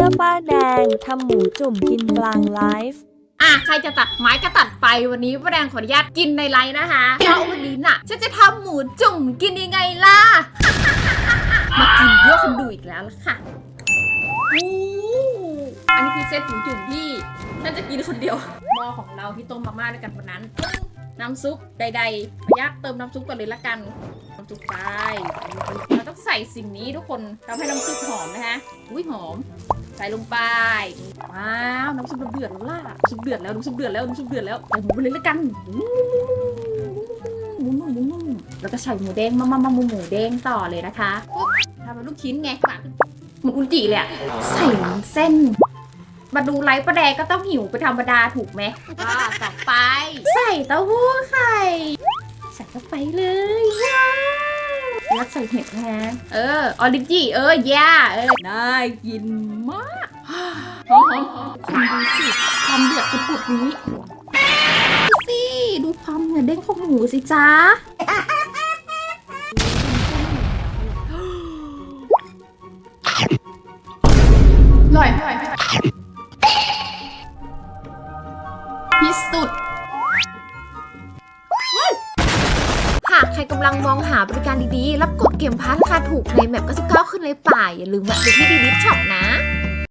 มื่อป้าแดงทำหมูจุ่มกินกลางไลฟ์ อะใครจะตัดไม้ก็ตัดไปวันนี้ป้าแดงขออนุญาตกินในไลน์นะคะ เพราะวันนี้น่ะฉันจะทำหมูจุ่มกินยังไงล่ะ มากินเยอะคนดูอีกแล้วล่ะค่ะอู้อันนี้คือเซตหมูจุ่มที่ฉันจะกินคนเดียวหม้อของเราที่ต้มมาม่าด้วยกันวันนั้น น้ำซุปใดๆประยักเติมน้ำซุปก่อนเลยละกัน น้ำซุปไป ส่สิ่งนี้ทุกคนทำให้น้ำซุปหอมนะคะอุ้ยหอม ใส่ลงไป ว้าว น้ำซุปเดือดแล้วล่ะน้ำซุปเดือดแล้วน้ำซุปเดือดแล้วน้ำซุปเดือดแล้วใส่หมูไปเลยละกันหมูนุ่มหมูนุ่มแล้วก็ใส่หมูแดงมามามาหมูหมูแดงต่อเลยนะคะทำเป็นลูกชิ้นไงหมือนอุนจิเลยอะใส่เส้นมาดูไลฟ์ประแดงก็ต้องหิวไปธรรมดาถูกไหมก็ต่อไป ใส่เต้าหู้ไข่ใส่เข้าไปเลย ใส่เห็ดนะเออออริจิเออย่าเออน่ากินมากหอมหอมหอมคุณดูสิความเดือดปุดๆนี้ดูสิดูความเนื้อเด้งของหมูสิจ้าอร่อยที่สุด ใครกำลังมองหาบริการดีๆ รับกดเกมพาร์ทราคาถูกในแมป99ขึ้นเลยป่าอย่าลืมแวะไปที่ดีลิทช็อปนะ